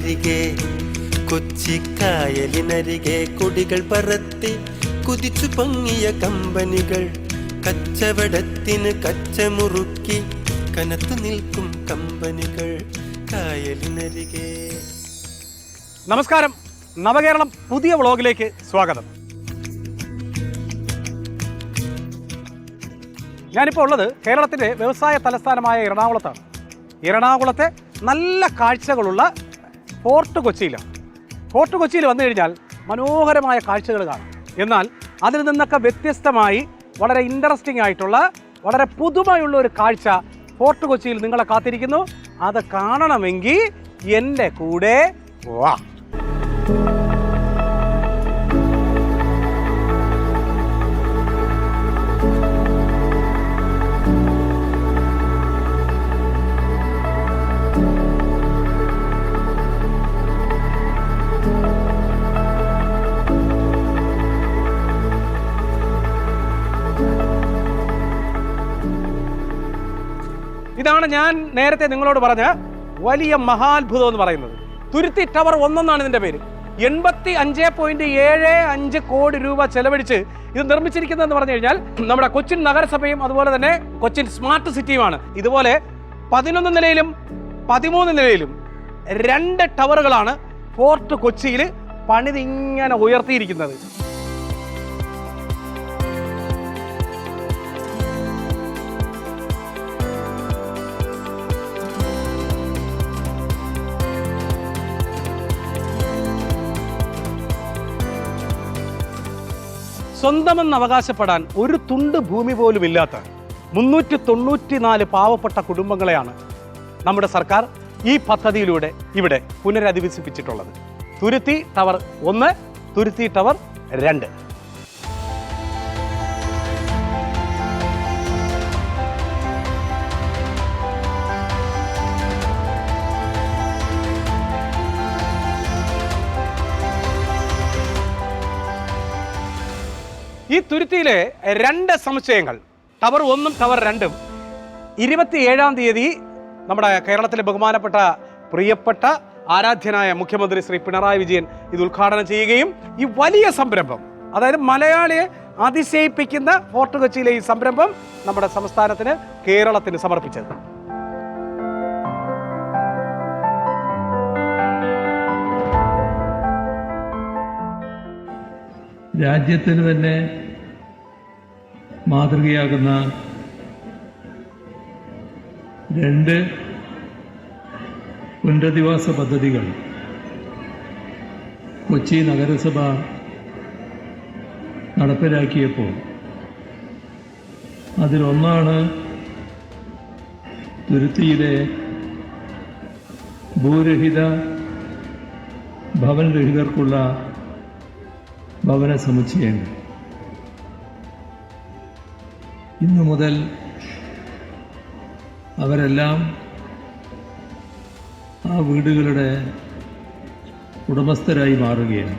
കായലിനരികെ കൊച്ചിക്കായലിനരികെ കൊടികൾ പറത്തി കുതിച്ചു പൊങ്ങിയ കമ്പനികൾ കച്ചവടത്തിന് കച്ചമുറുക്കി കനത്തു നിൽക്കും കമ്പനികൾ കായലിനരികെ. നമസ്കാരം. നവകേരളം പുതിയ വ്ളോഗിലേക്ക് സ്വാഗതം. ഞാനിപ്പോൾ ഉള്ളത് കേരളത്തിന്റെ വ്യവസായ തലസ്ഥാനമായ എറണാകുളത്താണ്. എറണാകുളത്തെ നല്ല കാഴ്ചകളുള്ള ഫോർട്ട് കൊച്ചിയിലാണ് ഫോർട്ട് കൊച്ചിയിൽ വന്നു കഴിഞ്ഞാൽ മനോഹരമായ കാഴ്ചകൾ കാണാം. എന്നാൽ അതിൽ നിന്നൊക്കെ വ്യത്യസ്തമായി വളരെ ഇൻട്രസ്റ്റിംഗ് ആയിട്ടുള്ള വളരെ പുതുമയുള്ള ഒരു കാഴ്ച ഫോർട്ട് കൊച്ചിയിൽ നിങ്ങളെ കാത്തിരിക്കുന്നു. അത് കാണണമെങ്കിൽ എന്റെ കൂടെ വാ. ഇതാണ് ഞാൻ നേരത്തെ നിങ്ങളോട് പറഞ്ഞ വലിയ മഹാത്ഭുതം എന്ന് പറയുന്നത്. തുരുത്തി ടവർ ഒന്നെന്നാണ് ഇതിന്റെ പേര്. എൺപത്തി അഞ്ച് പോയിന്റ് ഏഴ് അഞ്ച് കോടി രൂപ ചെലവഴിച്ച് ഇത് നിർമ്മിച്ചിരിക്കുന്നതെന്ന് പറഞ്ഞു കഴിഞ്ഞാൽ നമ്മുടെ കൊച്ചിൻ നഗരസഭയും അതുപോലെ തന്നെ കൊച്ചിൻ സ്മാർട്ട് സിറ്റിയുമാണ്. ഇതുപോലെ പതിനൊന്ന് നിലയിലും പതിമൂന്ന് നിലയിലും രണ്ട് ടവറുകളാണ് ഫോർട്ട് കൊച്ചിയിൽ പണിതിങ്ങനെ ഉയർത്തിയിരിക്കുന്നത്. സ്വന്തമെന്ന് അവകാശപ്പെടാൻ ഒരു തുണ്ട് ഭൂമി പോലും ഇല്ലാത്ത മുന്നൂറ്റി തൊണ്ണൂറ്റിനാല് പാവപ്പെട്ട കുടുംബങ്ങളെയാണ് നമ്മുടെ സർക്കാർ ഈ പദ്ധതിയിലൂടെ ഇവിടെ പുനരധിവസിപ്പിച്ചിട്ടുള്ളത്. തുരുത്തി ടവർ ഒന്ന് തുരുത്തി ടവർ രണ്ട്. ഈ തുരുത്തിയിലെ രണ്ട് സമുച്ചയങ്ങൾ ടവർ ഒന്നും ടവർ രണ്ടും ഇരുപത്തിയേഴാം തീയതി നമ്മുടെ കേരളത്തിലെ ബഹുമാനപ്പെട്ട പ്രിയപ്പെട്ട ആരാധ്യനായ മുഖ്യമന്ത്രി ശ്രീ പിണറായി വിജയൻ ഇത് ഉദ്ഘാടനം ചെയ്യുകയും ഈ വലിയ സംരംഭം അതായത് മലയാളിയെ അതിശയിപ്പിക്കുന്ന ഫോർട്ട് കൊച്ചിയിലെ ഈ സംരംഭം നമ്മുടെ സംസ്ഥാനത്തിന് കേരളത്തിന് സമർപ്പിച്ചത്. രാജ്യത്തിന് തന്നെ മാതൃകയാകുന്ന രണ്ട് പുനരധിവാസ പദ്ധതികൾ. കൊച്ചി നഗരസഭ നടപ്പിലാക്കിയപ്പോൾ അതിലൊന്നാണ് തുരുത്തിയിലെ ഭൂരഹിത ഭവനരഹിതർക്കുള്ള ഭവന സമുച്ചയങ്ങൾ ഇന്നു മുതൽ അവരെല്ലാം ആ വീടുകളുടെ ഉടമസ്ഥരായി മാറുകയാണ്.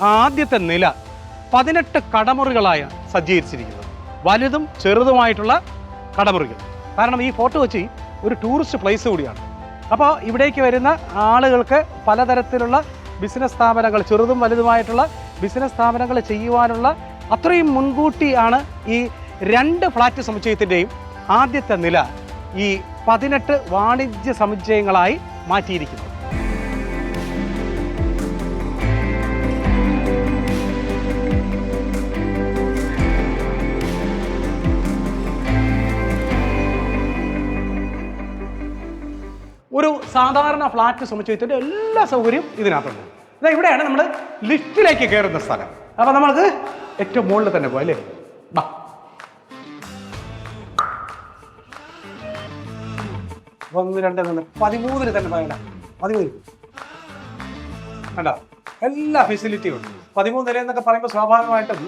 ആദ്യത്തെ നില പതിനെട്ട് കടമുറികളായ സജ്ജീകരിച്ചിരിക്കുന്നത്. വലുതും ചെറുതുമായിട്ടുള്ള കടമുറികൾ. കാരണം ഈ ഫോർട്ട് കൊച്ചി ഒരു ടൂറിസ്റ്റ് പ്ലേസ് കൂടിയാണ്. അപ്പോൾ ഇവിടേക്ക് വരുന്ന ആളുകൾക്ക് പലതരത്തിലുള്ള ബിസിനസ് സ്ഥാപനങ്ങൾ ചെറുതും വലുതുമായിട്ടുള്ള ബിസിനസ് സ്ഥാപനങ്ങൾ ചെയ്യുവാനുള്ള അത്രയും മുൻകൂട്ടിയാണ് ഈ രണ്ട് ഫ്ലാറ്റ് സമുച്ചയത്തിന്റെയും ആദ്യത്തെ നില ഈ പതിനെട്ട് വാണിജ്യ സമുച്ചയങ്ങളായി മാറ്റിയിരിക്കുന്നത്. സാധാരണ ഫ്ലാറ്റ് സമുച്ചയത്തിന്റെ എല്ലാ സൗകര്യവും ഇതിനകത്തുണ്ട്. ഇതാ ഇവിടെയാണ് നമ്മൾ ലിഫ്റ്റിലേക്ക് കയറുന്ന സ്ഥലം. അപ്പോൾ നമ്മൾക്ക് ഏറ്റവും മുകളിൽ തന്നെ പോകാം അല്ലേ? ഒന്ന് രണ്ട് മൂന്ന് പതിമൂന്നിന് തന്നെ പോയാല? പതിമൂന്ന്. വേണ്ട എല്ലാ ഫെസിലിറ്റിയും ഉണ്ട്. പതിമൂന്ന് നില എന്നൊക്കെ പറയുമ്പോൾ സ്വാഭാവികമായിട്ടും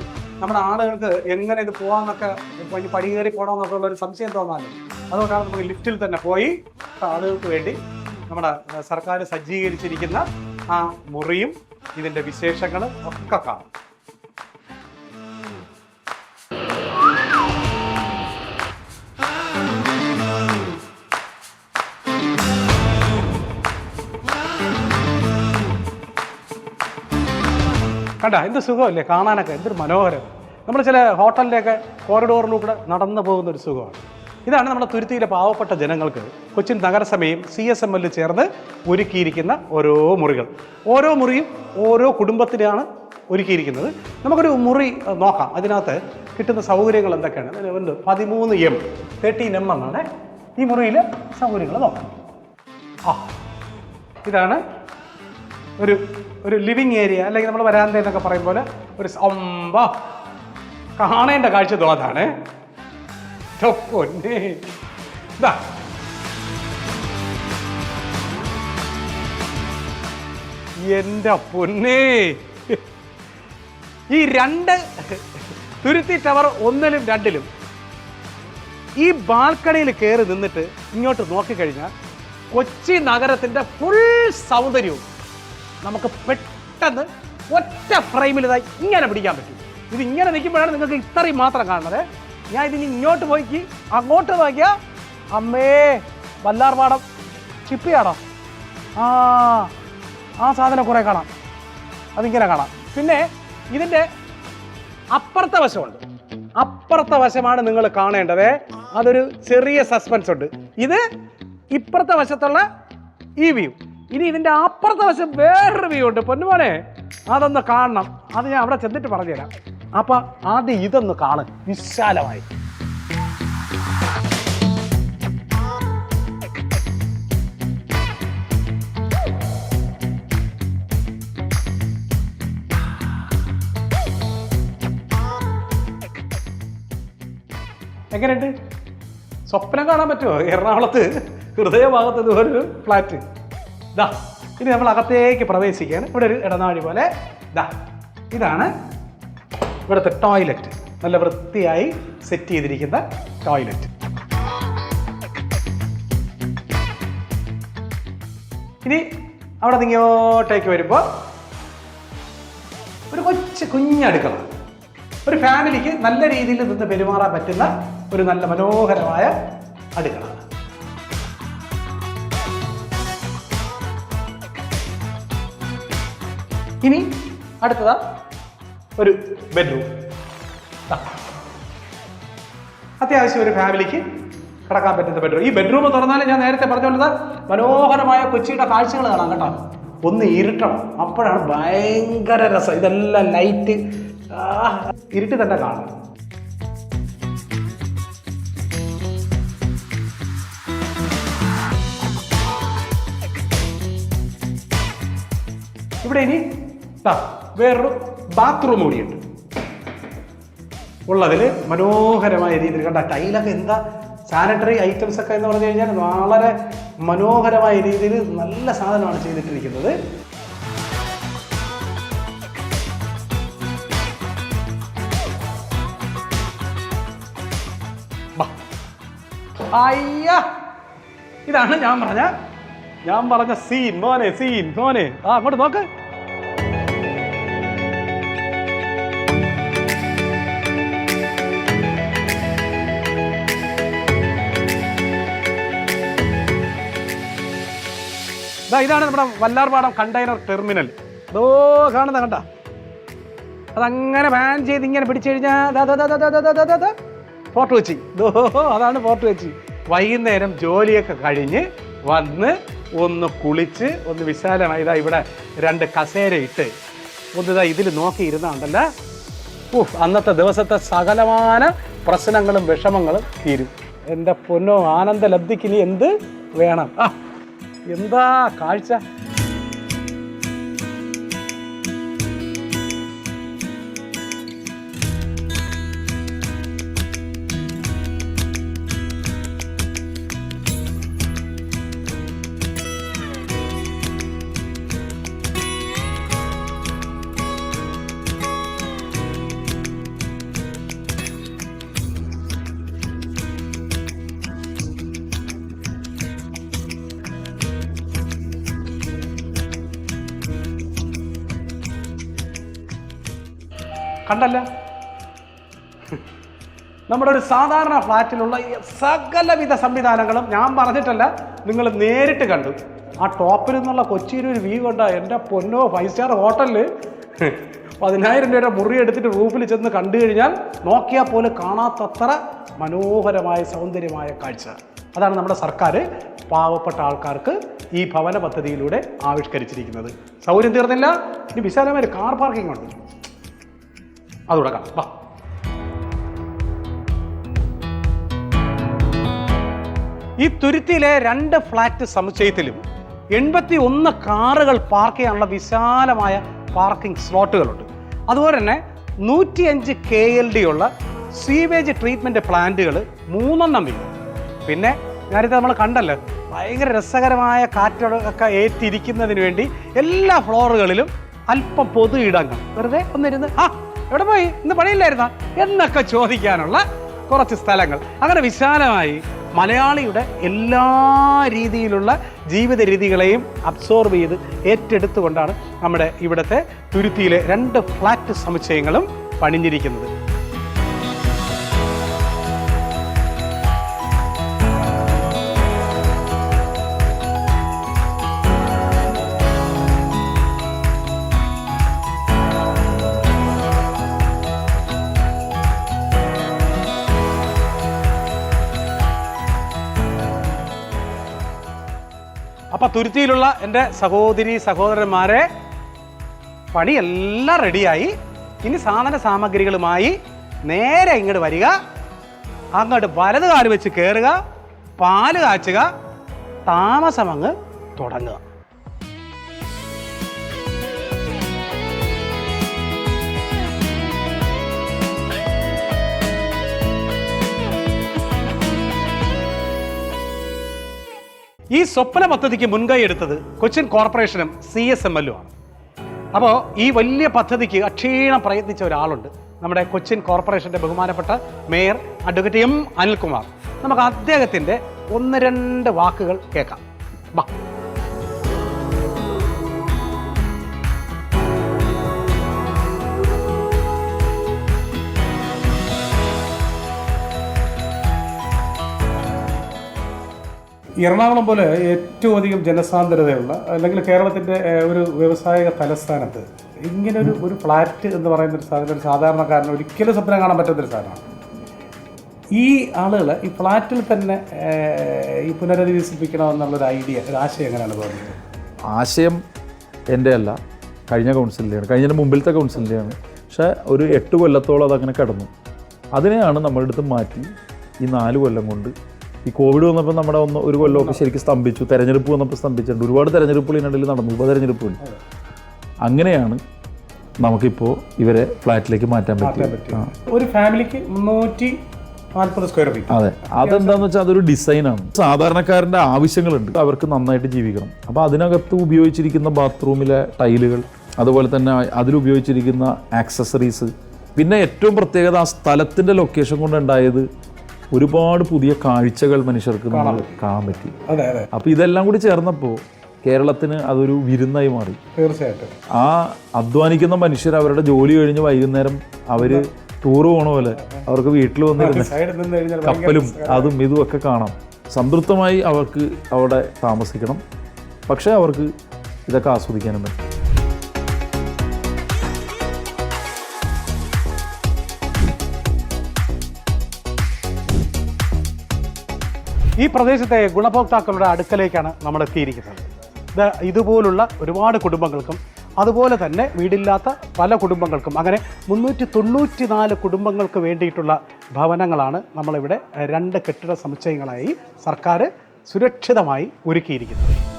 നമ്മുടെ ആളുകൾക്ക് എങ്ങനെ ഇത് പോകാമെന്നൊക്കെ പടി കയറി പോകണമെന്നൊക്കെ ഉള്ള ഒരു സംശയം തോന്നാമല്ലോ അതുകൊണ്ടാണ് നമുക്ക് ലിഫ്റ്റിൽ തന്നെ പോയി ആളുകൾക്ക് വേണ്ടി നമ്മുടെ സർക്കാർ സജ്ജീകരിച്ചിരിക്കുന്ന ആ മുറിയും ഇതിന്റെ വിശേഷങ്ങളും ഒക്കെ കാണും. കണ്ട എന്ത് സുഖമല്ലേ? കാണാനൊക്കെ എന്തൊരു മനോഹരം. നമ്മൾ ചില ഹോട്ടലിലൊക്കെ കോറിഡോറിലൂടെ നടന്നു പോകുന്ന ഒരു സുഖമാണ്. ഇതാണ് നമ്മുടെ തുരുത്തിയിലെ പാവപ്പെട്ട ജനങ്ങൾക്ക് കൊച്ചിൻ നഗരസഭയും സി എസ് എം എല്ലിൽ ചേർന്ന് ഒരുക്കിയിരിക്കുന്ന ഓരോ മുറികൾ. ഓരോ മുറിയും ഓരോ കുടുംബത്തിനാണ് ഒരുക്കിയിരിക്കുന്നത്. നമുക്കൊരു മുറി നോക്കാം. അതിനകത്ത് കിട്ടുന്ന സൗകര്യങ്ങൾ എന്തൊക്കെയാണ്? പതിമൂന്ന് എം തേർട്ടീൻ എം എന്നാണ് ഈ മുറിയിൽ സൗകര്യങ്ങൾ നോക്കാം. ആ ഇതാണ് ഒരു ഒരു ലിവിങ് ഏരിയ അല്ലെങ്കിൽ നമ്മൾ വരാന്ത എന്നൊക്കെ പറയും പോലെ ഒരു അമ്പ കാണേണ്ട കാഴ്ച തോന്നാണ് പൊന്നെ ഇതാ എന്റെ പൊന്നേ ഈ രണ്ട് തുരുത്തി ടവർ ഒന്നിലും രണ്ടിലും ഈ ബാൽക്കണിയിൽ കയറി നിന്നിട്ട് ഇങ്ങോട്ട് നോക്കിക്കഴിഞ്ഞാൽ കൊച്ചി നഗരത്തിന്റെ ഫുൾ സൗന്ദര്യവും നമുക്ക് പെട്ടെന്ന് ഒറ്റ ഫ്രെയിമിൽ ഇങ്ങനെ പിടിക്കാൻ പറ്റും. ഇത് ഇങ്ങനെ നിൽക്കുമ്പോഴാണ് നിങ്ങൾക്ക് ഇത്രയും മാത്രം കാണുന്നത്. ഞാൻ ഇതിന് ഇങ്ങോട്ട് പോയിക്ക് അങ്ങോട്ട് നോക്കിയാ അമ്മേ വല്ലാർപാടം ചിപ്പിയാടോ. ആ ആ സാധനം കുറേ കാണാം. അതിങ്ങനെ കാണാം. പിന്നെ ഇതിന്റെ അപ്പുറത്തെ വശമുണ്ട്. അപ്പുറത്തെ വശമാണ് നിങ്ങൾ കാണേണ്ടത്. അതൊരു ചെറിയ സസ്പെൻസ് ഉണ്ട്. ഇത് ഇപ്പുറത്തെ വശത്തുള്ള ഈ വ്യൂ ഇനി ഇതിന്റെ അപ്പുറത്തെ വശം വേറൊരു വ്യൂ ഉണ്ട്. പൊന്നുമോനെ അതൊന്ന് കാണണം. അത് ഞാൻ അവിടെ ചെന്നിട്ട് പറഞ്ഞുതരാം. അപ്പൊ ആദ്യം ഇതൊന്ന് കാണും. വിശാലമായി. എങ്ങനെയുണ്ട്? സ്വപ്നം കാണാൻ പറ്റുമോ? എറണാകുളത്ത് ഹൃദയഭാഗത്ത് ഇതുപോലൊരു ഫ്ലാറ്റ് ദാ ഇനി നമ്മൾ അകത്തേക്ക് പ്രവേശിക്കുകയാണ്. ഇവിടെ ഒരു ഇടനാഴി പോലെ. ദാ ഇതാണ് ഇവിടുത്തെ ടോയ്ലറ്റ്. നല്ല വൃത്തിയായി സെറ്റ് ചെയ്തിരിക്കുന്ന ടോയ്ലറ്റ്. ഇനി അവിടെ നിന്ന് ഇങ്ങോട്ടേക്ക് വരുമ്പോൾ ഒരു കൊച്ചു കുഞ്ഞടുക്കള ഒരു ഫാമിലിക്ക് നല്ല രീതിയിൽ നിന്ന് പെരുമാറാൻ പറ്റുന്ന ഒരു നല്ല മനോഹരമായ അടുക്കള. ഇനി അടുത്തതാ ഒരു ബെഡ്റൂം അത്യാവശ്യം ഒരു ഫാമിലിക്ക് കിടക്കാൻ പറ്റുന്ന ബെഡ്റൂം ഈ ബെഡ്റൂം തുറന്നാൽ ഞാൻ നേരത്തെ പറഞ്ഞുകൊണ്ടത് മനോഹരമായ കൊച്ചിയുടെ കാഴ്ചകൾ കാണാം കേട്ടോ. ഒന്ന് ഇരുട്ടണം. അപ്പോഴാണ് ഭയങ്കര രസം. ഇതെല്ലാം ലൈറ്റ് ഇരുട്ടി തന്നെ കാണാം. ഇവിടെ ഇനി വേറൊരു ബാത്റൂം കൂടിയുണ്ട് ഉള്ളതിൽ മനോഹരമായ രീതിയിൽ കണ്ട ടൈലൊക്കെ എന്താ? സാനിറ്ററി ഐറ്റംസ് ഒക്കെ എന്ന് പറഞ്ഞു കഴിഞ്ഞാൽ വളരെ മനോഹരമായ രീതിയിൽ നല്ല സാധനമാണ് ചെയ്തിട്ടിരിക്കുന്നത്. അയ്യ! ഇതാണ് ഞാൻ പറഞ്ഞ ഞാൻ പറഞ്ഞ സീൻ മോനെ സീൻ മോനെ. ആ അങ്ങോട്ട് നോക്ക്. ഇതാണ് നമ്മുടെ വല്ലാർപാടം കണ്ടെയ്നർ ടെർമിനൽ. ഇതോ കാണുന്ന കണ്ട. അതങ്ങനെ ബാൻ ചെയ്ത് ഇങ്ങനെ പിടിച്ചു കഴിഞ്ഞാൽ ഫോർട്ട് വെച്ചി. അതാണ് ഫോർട്ട് വെച്ചി. വൈകുന്നേരം ജോലിയൊക്കെ കഴിഞ്ഞ് വന്ന് ഒന്ന് കുളിച്ച് ഒന്ന് വിശാലമായി ഇതാ ഇവിടെ രണ്ട് കസേര ഇട്ട് ഒന്ന് ഇതാ ഇതിൽ നോക്കിയിരുന്നുണ്ടല്ലോ ഉഫ് അന്നത്തെ ദിവസത്തെ സകലമാന പ്രശ്നങ്ങളും വിഷമങ്ങളും തീരും. എന്റെ പൊന്നോ ആനന്ദ ലബ്ധിക്ക് ഇനി എന്ത് വേണം? എന്താ കാഴ്ച കണ്ടല്ല? നമ്മുടെ ഒരു സാധാരണ ഫ്ലാറ്റിലുള്ള സകലവിധ സംവിധാനങ്ങളും ഞാൻ പറഞ്ഞിട്ടല്ല നിങ്ങൾ നേരിട്ട് കണ്ടു. ആ ടോപ്പിൽ നിന്നുള്ള കൊച്ചിയിൽ ഒരു വ്യൂ കണ്ട എന്റെ പൊന്നോ ഫൈവ് സ്റ്റാർ ഹോട്ടലിൽ പതിനായിരം രൂപയുടെ മുറി എടുത്തിട്ട് റൂഫിൽ ചെന്ന് കണ്ടു കഴിഞ്ഞാൽ നോക്കിയാൽ പോലെ കാണാത്തത്ര മനോഹരമായ സൗന്ദര്യമായ കാഴ്ച. അതാണ് നമ്മുടെ സർക്കാർ പാവപ്പെട്ട ആൾക്കാർക്ക് ഈ ഭവന പദ്ധതിയിലൂടെ ആവിഷ്കരിച്ചിരിക്കുന്നത്. സൗകര്യം തീർന്നില്ല. ഇനി വിശാലമായ കാർ പാർക്കിംഗ് ഉണ്ട്. അതുകൂടെ കാണാം. വാ. ഈ തുരുത്തിയിലെ രണ്ട് ഫ്ലാറ്റ് സമുച്ചയത്തിലും എൺപത്തി ഒന്ന് കാറുകൾ പാർക്ക് ചെയ്യാനുള്ള വിശാലമായ പാർക്കിംഗ് സ്ലോട്ടുകളുണ്ട്. അതുപോലെ തന്നെ നൂറ്റിയഞ്ച് കെ എൽ ഡി ഉള്ള സീവേജ് ട്രീറ്റ്മെന്റ് പ്ലാന്റുകൾ മൂന്നെണ്ണം പിന്നെ ഞാനിത് നമ്മൾ കണ്ടല്ലോ ഭയങ്കര രസകരമായ കാറ്റൊക്കെ ഏറ്റിരിക്കുന്നതിന് വേണ്ടി എല്ലാ ഫ്ലോറുകളിലും അല്പം പൊതു ഇടങ്ങൾ. വെറുതെ ഒന്നിരുന്ന് ആ എവിടെ പോയി? ഇന്ന് പണിയില്ലായിരുന്ന? എന്നൊക്കെ ചോദിക്കാനുള്ള കുറച്ച് സ്ഥലങ്ങൾ. അങ്ങനെ വിശാലമായി മലയാളിയുടെ എല്ലാ രീതിയിലുള്ള ജീവിത രീതികളെയും അബ്സോർബ് ചെയ്ത് ഏറ്റെടുത്തുകൊണ്ടാണ് നമ്മുടെ ഇവിടുത്തെ തുരുത്തിയിലെ രണ്ട് ഫ്ലാറ്റ് സമുച്ചയങ്ങളും പണിഞ്ഞിരിക്കുന്നത്. തുരുത്തിയിലുള്ള എന്റെ സഹോദരി സഹോദരന്മാരെ പണിയെല്ലാം റെഡിയായി. ഇനി സാധന സാമഗ്രികളുമായി നേരെ ഇങ്ങോട്ട് വരിക. അങ്ങോട്ട് വലത് കാൽ വെച്ച് കയറുക പാൽ കാച്ചുക. താമസം അങ്ങ് തുടങ്ങുക. ഈ സ്വപ്ന പദ്ധതിക്ക് മുൻകൈ എടുത്തത് കൊച്ചിൻ കോർപ്പറേഷനും സി എസ് എം എല്ലും ആണ്. അപ്പോൾ ഈ വലിയ പദ്ധതിക്ക് അക്ഷീണം പ്രയത്നിച്ച ഒരാളുണ്ട് നമ്മുടെ കൊച്ചിൻ കോർപ്പറേഷന്റെ ബഹുമാനപ്പെട്ട മേയർ അഡ്വക്കേറ്റ് എം അനിൽകുമാർ. നമുക്ക് അദ്ദേഹത്തിന്റെ ഒന്ന് രണ്ട് വാക്കുകൾ കേൾക്കാം. വാ. എറണാകുളം പോലെ ഏറ്റവും അധികം ജനസാന്ദ്രതയുള്ള അല്ലെങ്കിൽ കേരളത്തിന്റെ ഒരു വ്യവസായിക തലസ്ഥാനത്ത് ഇങ്ങനെ ഒരു ഒരു ഫ്ലാറ്റ് എന്ന് പറയുന്ന ഒരു സാധനം ഒരു സാധാരണക്കാരന് ഒരിക്കലും സ്വപ്നം കാണാൻ പറ്റാത്തൊരു സാധനമാണ്. ഈ ആളുകൾ ഈ ഫ്ലാറ്റിൽ തന്നെ ഈ പുനരധിവസിപ്പിക്കണമെന്നുള്ളൊരു ഐഡിയ ഒരു ആശയം എങ്ങനെയാണ് തോന്നുന്നത് ആശയം എന്റെ അല്ല കഴിഞ്ഞ കൗൺസിലിന്റെയാണ് കഴിഞ്ഞതിന് മുമ്പിലത്തെ കൗൺസിലിന്റെയാണ് പക്ഷേ ഒരു എട്ട് കൊല്ലത്തോളം അതങ്ങനെ കിടന്നു. അതിനെയാണ് നമ്മളെടുത്ത് മാറ്റി ഈ നാല് കൊല്ലം കൊണ്ട് ഈ കോവിഡ് വന്നപ്പോൾ നമ്മുടെ ഒന്ന് ഒരു കൊല്ലമൊക്കെ ശരിക്കും സ്തംഭിച്ചു. തെരഞ്ഞെടുപ്പ് വന്നപ്പോൾ സ്തംഭിച്ചിട്ടുണ്ട്. ഒരുപാട് തെരഞ്ഞെടുപ്പുകൾ ഇതിനിടയിൽ നടന്നു. ഉപതെരഞ്ഞെടുപ്പുകൾ അങ്ങനെയാണ് നമുക്കിപ്പോൾ ഇവരെ ഫ്ലാറ്റിലേക്ക് മാറ്റാൻ പറ്റും ഒരു ഫാമിലിക്ക് മുന്നൂറ്റി നാൽപ്പത് സ്ക്വയർ ഫീറ്റ്. അതെ. അതെന്താന്ന് വെച്ചാൽ അതൊരു ഡിസൈനാണ്. സാധാരണക്കാരന്റെ ആവശ്യങ്ങളുണ്ട്. അവർക്ക് നന്നായിട്ട് ജീവിക്കണം. അപ്പോൾ അതിനകത്ത് ഉപയോഗിച്ചിരിക്കുന്ന ബാത്റൂമിലെ ടൈലുകൾ അതുപോലെ തന്നെ അതിലുപയോഗിച്ചിരിക്കുന്ന ആക്സസറീസ്. പിന്നെ ഏറ്റവും പ്രത്യേകത ആ സ്ഥലത്തിന്റെ ലൊക്കേഷൻ കൊണ്ടുണ്ടായത് ഒരുപാട് പുതിയ കാഴ്ചകൾ മനുഷ്യർക്ക് നമ്മൾ കാണാൻ പറ്റി. അപ്പോൾ ഇതെല്ലാം കൂടി ചേർന്നപ്പോൾ കേരളത്തിന് അതൊരു വിരുന്നായി മാറി. തീർച്ചയായിട്ടും. ആ അധ്വാനിക്കുന്ന മനുഷ്യർ അവരുടെ ജോലി കഴിഞ്ഞ് വൈകുന്നേരം അവർ ടൂർ പോണ പോലെ അവർക്ക് വീട്ടിൽ വന്നിരുന്ന് കപ്പലും അതും ഇതും ഒക്കെ കാണാം. സംതൃപ്തമായി അവർക്ക് അവിടെ താമസിക്കണം. പക്ഷേ അവർക്ക് ഇതൊക്കെ ആസ്വദിക്കാനും പറ്റും. ഈ പ്രദേശത്തെ ഗുണഭോക്താക്കളുടെ അടുക്കലേക്കാണ് നമ്മൾ എത്തിയിരിക്കുന്നത് ഇത് ഇതുപോലുള്ള ഒരുപാട് കുടുംബങ്ങൾക്കും അതുപോലെ തന്നെ വീടില്ലാത്ത പല കുടുംബങ്ങൾക്കും അങ്ങനെ മുന്നൂറ്റി തൊണ്ണൂറ്റി നാല് കുടുംബങ്ങൾക്ക് വേണ്ടിയിട്ടുള്ള ഭവനങ്ങളാണ് നമ്മളിവിടെ രണ്ട് കെട്ടിട സമുച്ചയങ്ങളായി സർക്കാർ സുരക്ഷിതമായി ഒരുക്കിയിരിക്കുന്നത്.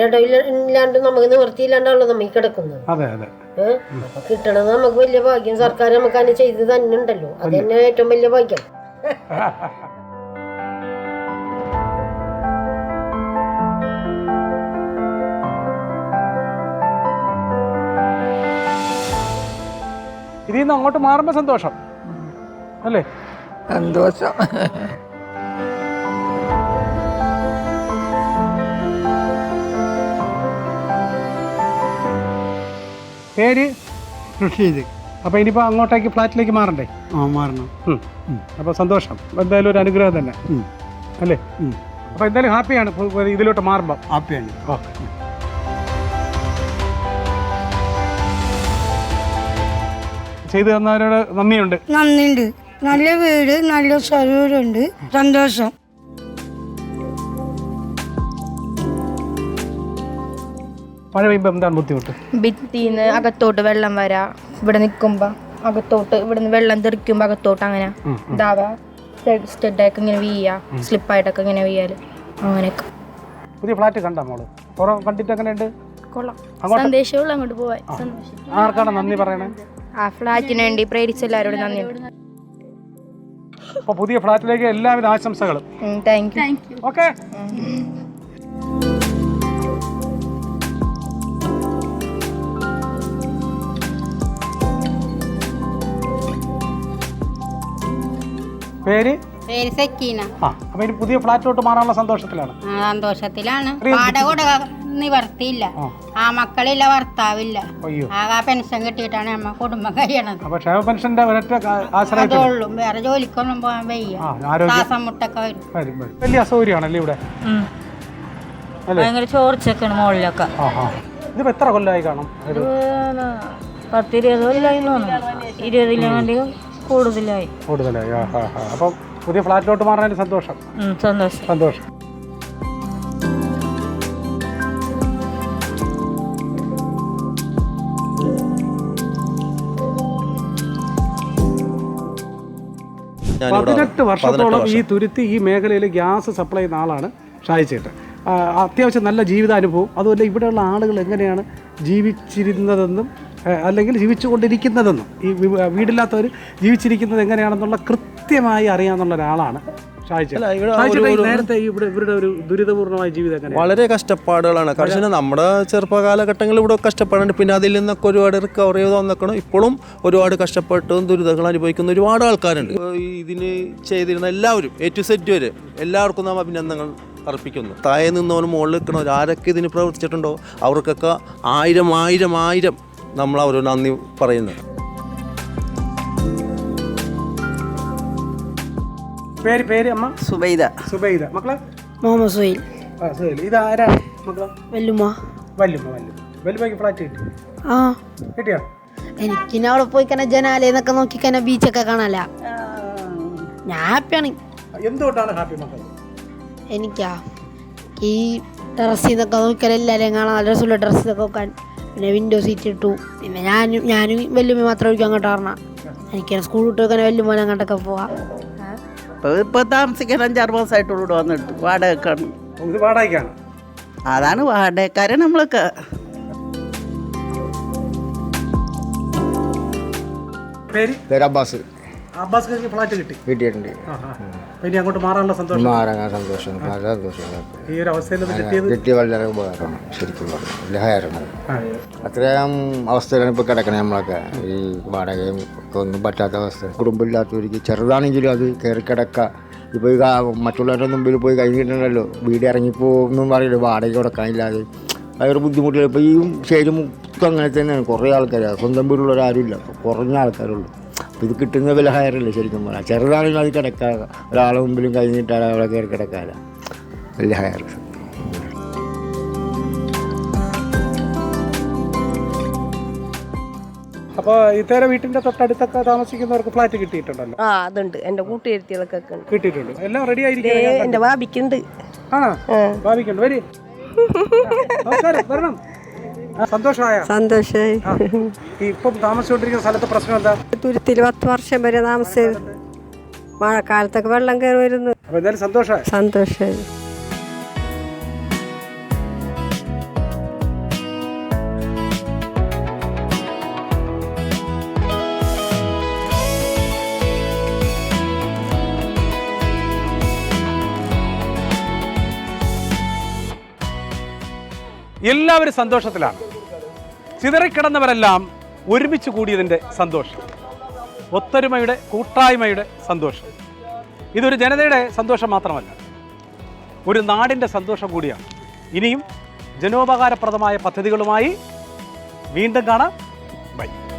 ഇല്ലാണ്ട് നമുക്ക് നിവൃത്തിയില്ലാണ്ടാണല്ലോ നമ്മ ഈ കിടക്കുന്നത്. അതെ അതെ. അപ്പൊ കിട്ടണത് നമുക്ക് വലിയ ഭാഗ്യം. സർക്കാർ നമുക്ക് അതിന് ചെയ്ത് തന്നെ ഉണ്ടല്ലോ അത് തന്നെ ഏറ്റവും വലിയ ഭാഗ്യം. ഇതിന്ന് നിന്ന് അങ്ങോട്ട് മാറുമ്പോൾ സന്തോഷം. അല്ലേ? സന്തോഷം. പേര് ഋഷീദ് അപ്പോൾ ഇനിയിപ്പോൾ അങ്ങോട്ടേക്ക് ഫ്ലാറ്റിലേക്ക് മാറണ്ടേ? ആ മാറണം. അപ്പോൾ സന്തോഷം. എന്തായാലും ഒരു അനുഗ്രഹം തന്നെ. അല്ലേ. അപ്പോൾ എന്തായാലും ഹാപ്പിയാണ്. ഇതിലോട്ട് മാറുമ്പോൾ ഹാപ്പിയാണ്. ഓക്കെ ചെയ്തു തന്നവരോട് നന്ദിയുണ്ട്. നന്ദിയുണ്ട്. നല്ല വീട് നല്ല സൗകര്യമുണ്ട് സന്തോഷം. മഴ പെയ്യുമ്പോൾ എന്താണ് ബുദ്ധിമുട്ട്? ഭിത്തിന്ന് അകത്തോട്ട് വെള്ളം വരാ. ഇവിടെ നിക്കുമ്പോ അകത്തോട്ട് ഇവിടുന്ന് വെള്ളം തെറിക്കുമ്പോ അകത്തോട്ട് അങ്ങനെ ഇതാവാ. സ്റ്റെഡായിട്ട് ഇങ്ങനെ വീയാ. സ്ലിപ്പായിട്ടൊക്കെ ഇങ്ങനെ വീയാൽ. അങ്ങനെയൊക്കെ. പുതിയ ഫ്ലാറ്റ് കണ്ടാ മോൾ? കണ്ടിട്ട് എങ്ങനെയുണ്ട്? സന്ദേശമുള്ള അങ്ങോട്ട് പോവാൻ ആർക്കാണ് നന്ദി പറയണേ? ആ ഫ്ലാറ്റിന് വേണ്ടി പ്രേരിച്ച എല്ലാവരോടും നന്ദിയുണ്ട് അപ്പോൾ പുതിയ ഫ്ലാറ്റിലേക്ക് എല്ലാവിധ ആശംസകളും. താങ്ക് യു ഓക്കെ പേര്? പേര് സക്കീന. ആ അപ്പൊ ഇനി പുതിയ ഫ്ലാറ്റിലോട്ട് മാറാനുള്ള സന്തോഷത്തിലാണ്. ആ, സന്തോഷത്തിലാണ്. വാടക നിവർത്തിയില്ല. ആ. മക്കളില്ല ഭർത്താവില്ല. അയ്യോ. ആകെ ആ പെൻഷൻ കിട്ടിയിട്ടാണ് നമ്മ കുടുംബം കഴിയണത്. അപ്പൊ ക്ഷേമ പെൻഷന്റെ ഒരൊറ്റ ആ- ആശ്രയത്തിൽ അതുള്ളൂ. വേറെ ജോലിക്കൊന്നും പോകാൻ വയ്യ. ആരോഗ്യം ശ്വാസം മുട്ടൊക്കെ വരും. വരും വരും. വലിയ അസൗകര്യമാണല്ലേ ഇവിടെ? അല്ലേ? ഭയങ്കര ചോർച്ചൊക്കെയാണ് മുകളിലൊക്കെ ആ ആ. ഇതിപ്പോൾ എത്ര കൊല്ലമായി കാണും? ഒരു പത്ത് കൊല്ലമായി തോന്നുന്നു. ഇരുപതിലും കൂടുതലായി. കൂടുതലായി. ആ ആ ആ. അപ്പം പുതിയ ഫ്ലാറ്റിലോട്ട് മാറാൻ സന്തോഷം. സന്തോഷം. സന്തോഷം. പതിനെട്ട് വർഷത്തോളം ഈ തുരുത്തി ഈ മേഖലയിൽ ഗ്യാസ് സപ്ലൈ ചെയ്യുന്ന ആളാണ് ഷായിച്ചേട്ട് അത്യാവശ്യം നല്ല ജീവിതാനുഭവം. അതുപോലെ ഇവിടെയുള്ള ആളുകൾ എങ്ങനെയാണ് ജീവിച്ചിരുന്നതെന്നും അല്ലെങ്കിൽ ജീവിച്ചുകൊണ്ടിരിക്കുന്നതെന്നും ഈ വീടില്ലാത്തവർ ജീവിച്ചിരിക്കുന്നത് എങ്ങനെയാണെന്നുള്ള കൃത്യമായി അറിയാമെന്നുള്ള ഒരാളാണ് നേരത്തെ ഇവിടെ ഇവരുടെ ഒരു ദുരിതപൂർണമായ ജീവിതം വളരെ കഷ്ടപ്പാടുകളാണ്. കാരണം നമ്മുടെ ചെറുപ്പകാലഘട്ടങ്ങളിൽ ഇവിടെ കഷ്ടപ്പാടുണ്ട് പിന്നെ അതിൽ നിന്നൊക്കെ ഒരുപാട് റിക്കവർ ചെയ്ത് വന്നേക്കണം. ഇപ്പോഴും ഒരുപാട് കഷ്ടപ്പെട്ടും ദുരിതങ്ങൾ അനുഭവിക്കുന്ന ഒരുപാട് ആൾക്കാരുണ്ട്. ഇതിന് ചെയ്തിരുന്ന എല്ലാവരും എ ടു സെറ്റ് വരെ എല്ലാവർക്കും നാം അഭിനന്ദനങ്ങൾ അർപ്പിക്കുന്നു. താഴെ നിന്നവന് മുകളിൽ നിൽക്കണവർ ആരൊക്കെ ഇതിന് പ്രവർത്തിച്ചിട്ടുണ്ടോ? അവർക്കൊക്കെ ആയിരം ആയിരം ആയിരം നമ്മൾ അവരോട് നന്ദി പറയുന്നത്. പേര് പേര് അമ്മ? സുബൈദ. സുബൈദ. മക്കളെ? മുഹമ്മദ് സുഹൈൽ. ആ സുഹൈൽ. ഇത് ആരാണ് മക്കളെ? വല്ലുമ്മ. വല്ലുമ്മ വല്യമ്മ വല്യമ്മയ്ക്ക് ഫ്ലാറ്റ് കിട്ടി. ആ. കിട്ടിയോ? എനിക്ക് അവിടെ പോയി കന്നെ ജനാലയെന്നൊക്കെ നോക്കി കന്നെ ബീച്ചൊക്കെ കാണാല ഞാൻ ഹാപ്പിയാണ്. എന്തുകൊണ്ടാണ് ഹാപ്പി മക്കൾ എനിക്കാ. ഈ ഡ്രസ്സിൽ നിന്നൊക്കെ നോക്കിയാൽ എല്ലാവരെയും കാണാൻ നല്ല രസമുള്ള ഡ്രസ്സൊക്കെ നോക്കാൻ. പിന്നെ വിൻഡോ സീറ്റ് ഇട്ടു. പിന്നെ ഞാനും ഞാനും വലിയ മാത്രം ഒഴിക്കും അങ്ങോട്ട് പറഞ്ഞ എനിക്ക് സ്കൂൾ വിട്ട് വെക്കാൻ വല്യമ്മ അങ്ങോട്ടൊക്കെ പോവാം. ഇപ്പൊ താമസിക്കാൻ അഞ്ചാറ് മാസമായിട്ടുള്ളൂ ഇവിടെ വന്നിട്ട്. വാടകക്കാണ് വാടകയ്ക്കാണ്. അതാണ് വാടകക്കാരെ നമ്മളൊക്കെ. പേര്? പേര് അബ്ബാസ്. അബ്ബാസ് ഫ്ലാറ്റ് കിട്ടി. കിട്ടിയിട്ടുണ്ട് ഇനി അങ്ങോട്ട് മാറാനുള്ള സന്തോഷം? മാറാൻ സന്തോഷം. വളരെ സന്തോഷം. ഈ ഒരു അവസ്ഥയിൽ നിന്ന് കിട്ടിയത് കിട്ടിയ വളരെ ഉപകാരമാണ് ശരിക്കും പറഞ്ഞു. ലഹയമാണ് ആ. അത്രയും അവസ്ഥയിലാണ് ഇപ്പോൾ കിടക്കണേ നമ്മളൊക്കെ. ഈ വാടകയും ഒക്കെ ഒന്നും പറ്റാത്ത അവസ്ഥ. കുടുംബമില്ലാത്തവർക്ക് ചെറുതാണെങ്കിലും അത് കയറി കിടക്കുക. ഇപ്പോൾ മറ്റുള്ളവരുടെ മുമ്പിൽ പോയി കഴിഞ്ഞിട്ടുണ്ടല്ലോ. വീട് ഇറങ്ങിപ്പോന്നും പറയില്ല വാടക കൊടുക്കാനില്ലാതെ. ഭയങ്കര ബുദ്ധിമുട്ടില്ല. ഇപ്പോൾ ഈ ശരി മൊത്തം അങ്ങനെ തന്നെയാണ്. കുറേ ആൾക്കാർ സ്വന്തം വീടുള്ളവരാരും ഇല്ല. കുറഞ്ഞ ആൾക്കാരുള്ളൂ ഇത് കിട്ടുന്ന വില ഹയറല്ലേ ശരിക്കും പറഞ്ഞാൽ ചെറുതാണെങ്കിലും അത് കിടക്കാതെ. ഒരാളെ മുമ്പിലും കഴിഞ്ഞിട്ടാണ് അവിടെ കയറി കിടക്കാതെ. വലിയ ഹയർ അപ്പോൾ ഇത്തേരെ വീട്ടിന്റെ തൊട്ടടുത്തൊക്കെ താമസിക്കുന്നവർക്ക് ഫ്ലാറ്റ് കിട്ടിയിട്ടുണ്ടല്ലോ? ആ അതുണ്ട്. എന്റെ കൂട്ടുകാരികളൊക്കെ ഉണ്ട്. കിട്ടിയിട്ടുണ്ട്. എല്ലാം റെഡി ആയിരിക്കും എന്റെ ബാബിക്കുണ്ട് ആ. ബാബിക്കുണ്ട് വരി. നമസ്കാരം. വരണം. സന്തോഷമായ? ഇപ്പം താമസിച്ചുകൊണ്ടിരിക്കുന്ന സ്ഥലത്ത് പ്രശ്നം എന്താ? തുരുത്തിൽ പത്ത് വർഷം വരെ താമസിച്ചത് മഴക്കാലത്തൊക്കെ വെള്ളം കയറി വരുന്നു. സന്തോഷമായി. സന്തോഷമായി. എല്ലാവരും സന്തോഷത്തിലാണ്. ചിതറിക്കിടന്നവരെല്ലാം ഒരുമിച്ച് കൂടിയതിന്റെ സന്തോഷം. ഒത്തൊരുമയുടെ കൂട്ടായ്മയുടെ സന്തോഷം. ഇതൊരു ജനതയുടെ സന്തോഷം മാത്രമല്ല ഒരു നാടിന്റെ സന്തോഷം കൂടിയാണ്. ഇനിയും ജനോപകാരപ്രദമായ പദ്ധതികളുമായി വീണ്ടും കാണാം. ബൈ.